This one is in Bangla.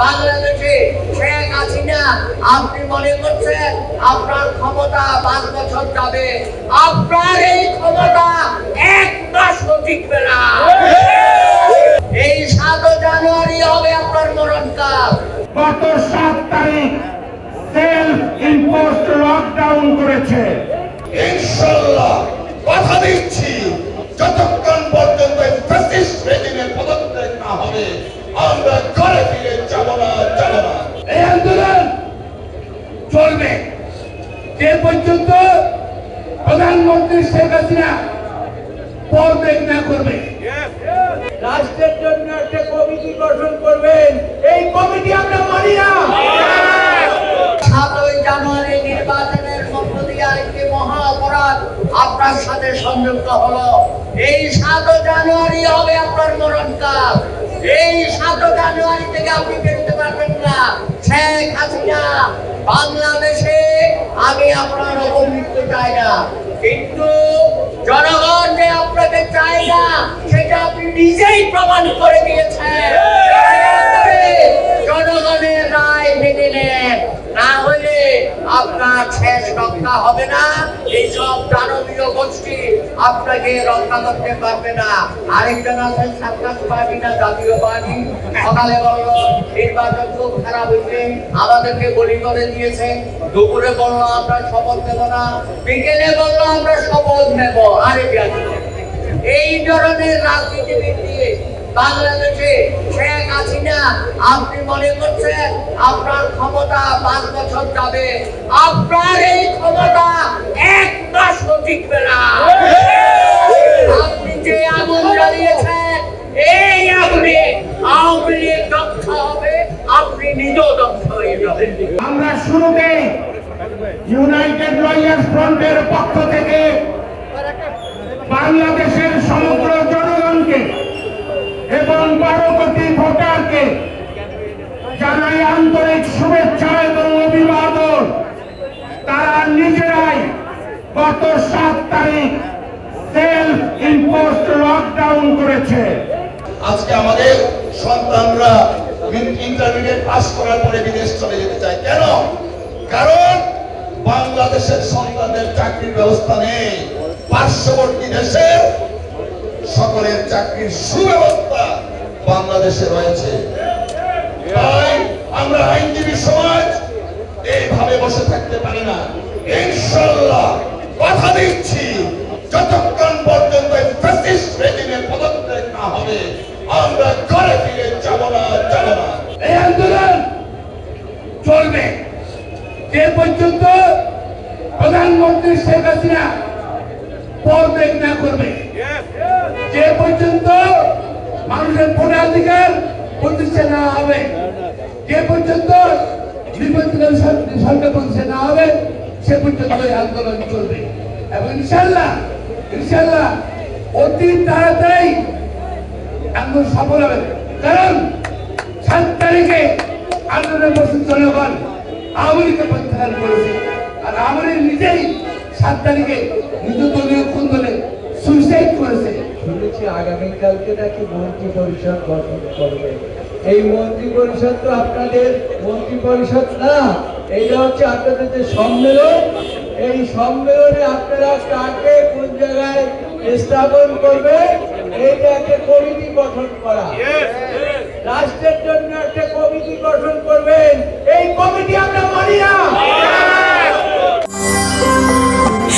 বাংলাদেশে শেখ হাসিনা আপনি মনে করছেন আপনার ক্ষমতা পাঁচ বছর যাবে? আপনার এই ক্ষমতা এক মাসও টিকবে না। এই সাত জানুয়ারি হবে আপনার মরণকাল গত সাত তারিখ সেলফ ইম্পোস্ট লকডাউন করেছে। ইনশাল্লাহ। কথা দিচ্ছি। যে পর্যন্ত প্রধানমন্ত্রী শেখ হাসিনা পদত্যাগ না করবে। রাষ্ট্রের জন্য একটা কমিটি গঠন করবেন। এই কমিটি আমরা মানি না। সাতই মহা অপরাধ আপনার সাথে সংযুক্ত হলো। এই সাত জানুয়ারি হবে আপনার মরণকাল এই সাত জানুয়ারি থেকে আপনি বেরোতে পারবেন না। শেখ আমি আপনার অপমৃত্য চাই না। কিন্তু জনগণ যে আপনাকে চাই না, সেটা আপনি নিজেই প্রমাণ করে দিয়েছেন জনগণের রায় মেনে নেন না হলে আপনার শেষ রক্ষা হবে না। এই সব দানবীয় গোষ্ঠী আপনাকে রক্ষা করতে পারবে না। আরেকজন আছেন পার্টি না জাতীয় পার্টি? সকালে বলল নির্বাচন খুব খারাপ হয়েছে। আমাদেরকে করে দিয়েছে। দুপুরে বলল, আমরা শপথ নেব না। বিকেলে বলল, আমরা শপথ নেব। আরে এই ধরনের রাজনীতিবিদ আপনি মনে দক্ষ হয়ে যাবেন। আমরা শুরুতে ইউনাইটেড লয়ার্স ফ্রন্টের পক্ষ থেকে বাংলাদেশের সমগ্র ভোটারকে জানাই আন্তরিক শুভেচ্ছা এবং অভিবাদন। তারা নিজেরাই গত সাত তারিখ সেলফ ইম্পোস্ট লকডাউন করেছে। আজকে আমাদের সন্তানরা ইন্টারমিডিয়েট পাস করার পরে বিদেশ চলে যেতে চায়। কেন? কারণ বাংলাদেশের সন্তানদের চাকরির ব্যবস্থা নেই। পার্শ্ববর্তী দেশের সকলের চাকরির সুব্যবস্থা বাংলাদেশে রয়েছে। তাই আমরা আইনজীবী সমাজ এইভাবে বসে থাকতে পারি না। ইনশাল্লাহ কথা দিচ্ছি, যতক্ষণ পর্যন্ত পদত্যাগ না হবে, আমরা ঘরে ফিরে যাব না যাব না। এই আন্দোলন চলবে। যে পর্যন্ত প্রধানমন্ত্রী শেখ হাসিনা পদত্যাগ না করবে যে পর্যন্ত ভোটাধিকার প্রতিষ্ঠা না হবে। যে পর্যন্ত আন্দোলন কারণ সাত তারিখে আর নিজেই সাত তারিখে নিজ দলীয় খুন্দলে সুইসাইড করেছে। শুনেছি আগামীকালকে নাকি মন্ত্রী পরিষদ গঠন করবে। এই মন্ত্রী পরিষদ তো আপনাদের মন্ত্রী পরিষদ না এইটা হচ্ছে আপনাদের যে সম্মেলন, এই সম্মেলনে আপনারা কাকে কোন জায়গায় স্থাপন করবে এইটা একটা কমিটি গঠন করা।